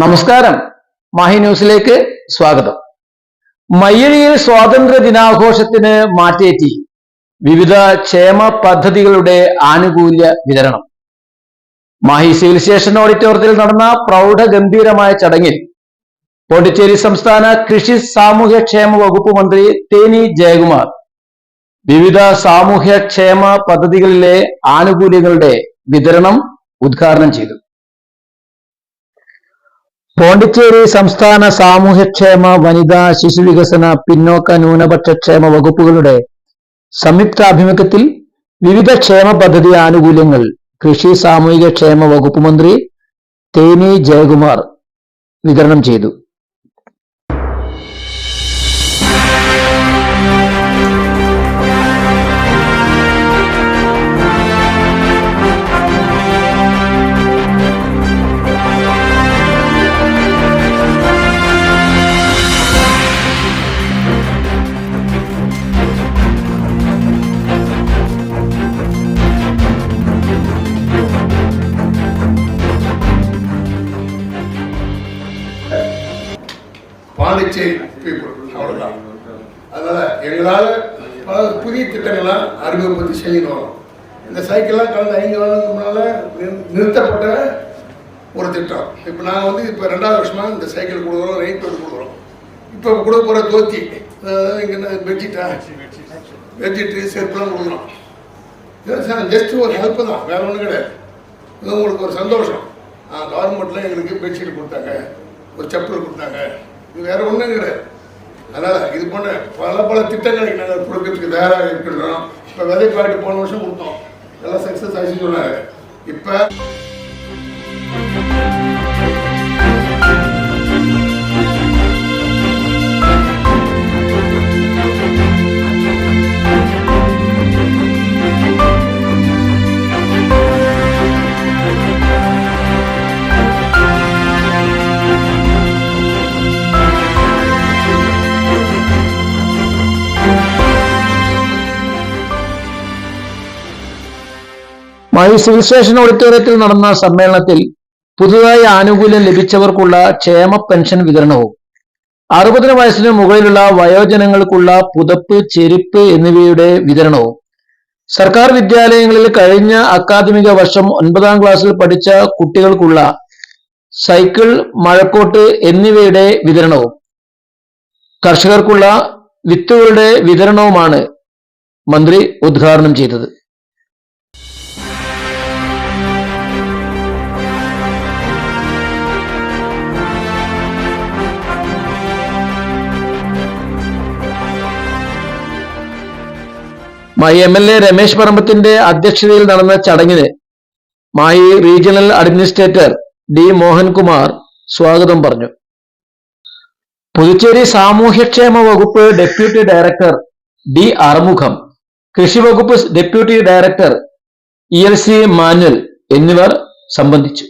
നമസ്കാരം. മാഹി ന്യൂസിലേക്ക് സ്വാഗതം. മയ്യഴിയിൽ സ്വാതന്ത്ര്യ ദിനാഘോഷത്തിന് മാറ്റേറ്റി വിവിധ ക്ഷേമ പദ്ധതികളുടെ ആനുകൂല്യ വിതരണം. മാഹി സിവിൽ സ്റ്റേഷൻ ഓഡിറ്റോറിയത്തിൽ നടന്ന പ്രൗഢഗംഭീരമായ ചടങ്ങിൽ പോണ്ടിച്ചേരി സംസ്ഥാന കൃഷി സാമൂഹ്യക്ഷേമ വകുപ്പ് മന്ത്രി തേനി ജയകുമാർ വിവിധ സാമൂഹ്യക്ഷേമ പദ്ധതികളിലെ ആനുകൂല്യങ്ങളുടെ വിതരണം ഉദ്ഘാടനം ചെയ്തു. പോണ്ടിച്ചേരി സംസ്ഥാന സാമൂഹ്യക്ഷേമ വനിതാ ശിശുവികസന പിന്നോക്ക ന്യൂനപക്ഷ ക്ഷേമ വകുപ്പുകളുടെ സംയുക്താഭിമുഖ്യത്തിൽ വിവിധ ക്ഷേമ പദ്ധതി ആനുകൂല്യങ്ങൾ കൃഷി സാമൂഹിക ക്ഷേമ വകുപ്പ് മന്ത്രി തേനി ജയകുമാർ വിതരണം ചെയ്തു. பாண்டிச்சேரி பீப்புள் அவ்வளோதான் அதனால் எங்களால் பல புதிய திட்டங்கள்லாம் அறிமுகப்படுத்தி செய்யணும். இந்த சைக்கிள்லாம் கடந்த ஐந்து வருடத்துக்கு முன்னால் நிறுத்தப்பட்ட ஒரு திட்டம். இப்போ நாங்கள் வந்து இப்போ ரெண்டாவது வருஷமாக இந்த சைக்கிள் கொடுக்குறோம் ரெயின் கோட் கொடுக்குறோம். இப்போ கூட போகிற தோத்தி இங்கே பெட்ஷீட்டா பெட்ஷீட்டு செருப்புலாம் கொடுக்குறோம். இதெல்லாம் ஜஸ்ட் ஒரு ஹெல்ப்பு தான். வேற ஒன்றும் கிடையாது. இது உங்களுக்கு ஒரு சந்தோஷம். கவர்மெண்ட்டில் எங்களுக்கு பெட்ஷீட் கொடுத்தாங்க. ஒரு செப்பல் கொடுத்தாங்க. இது வேற ஒன்றும் கிடையாது. அதனால் இது போன்ற பல பல திட்டங்களை நாங்கள் கொடுக்கறதுக்கு தயாராக இருக்கின்றோம். இப்போ விதைப்பாட்டு போன வருஷம் கொடுத்தோம். நல்லா சக்ஸஸ் ஆச்சுன்னு சொன்னாங்க இப்போ മായി സിവിൽ സ്റ്റേഷൻ ഓഡിറ്റോറിയത്തിൽ നടന്ന സമ്മേളനത്തിൽ പുതുതായി ആനുകൂല്യം ലഭിച്ചവർക്കുള്ള ക്ഷേമ പെൻഷൻ വിതരണവും അറുപതിന് വയസ്സിന് മുകളിലുള്ള വയോജനങ്ങൾക്കുള്ള പുതപ്പ് ചെരുപ്പ് എന്നിവയുടെ വിതരണവും സർക്കാർ വിദ്യാലയങ്ങളിൽ കഴിഞ്ഞ അക്കാദമിക വർഷം ഒൻപതാം ക്ലാസ്സിൽ പഠിച്ച കുട്ടികൾക്കുള്ള സൈക്കിൾ മഴക്കോട്ട് എന്നിവയുടെ വിതരണവും കർഷകർക്കുള്ള വിത്തുകളുടെ വിതരണവുമാണ് മന്ത്രി ഉദ്ഘാടനം ചെയ്തത്. എം എൽ എ രമേശ് പറമ്പത്തിന്റെ അധ്യക്ഷതയിൽ നടന്ന ചടങ്ങിന് മായി റീജിയണൽ അഡ്മിനിസ്ട്രേറ്റർ ഡി മോഹൻകുമാർ സ്വാഗതം പറഞ്ഞു. പുതുച്ചേരി സാമൂഹ്യക്ഷേമ വകുപ്പ് ഡെപ്യൂട്ടി ഡയറക്ടർ ഡി അറുമുഖം കൃഷി വകുപ്പ് deputy director E L C Manuel എന്നിവർ സംബന്ധിച്ചു.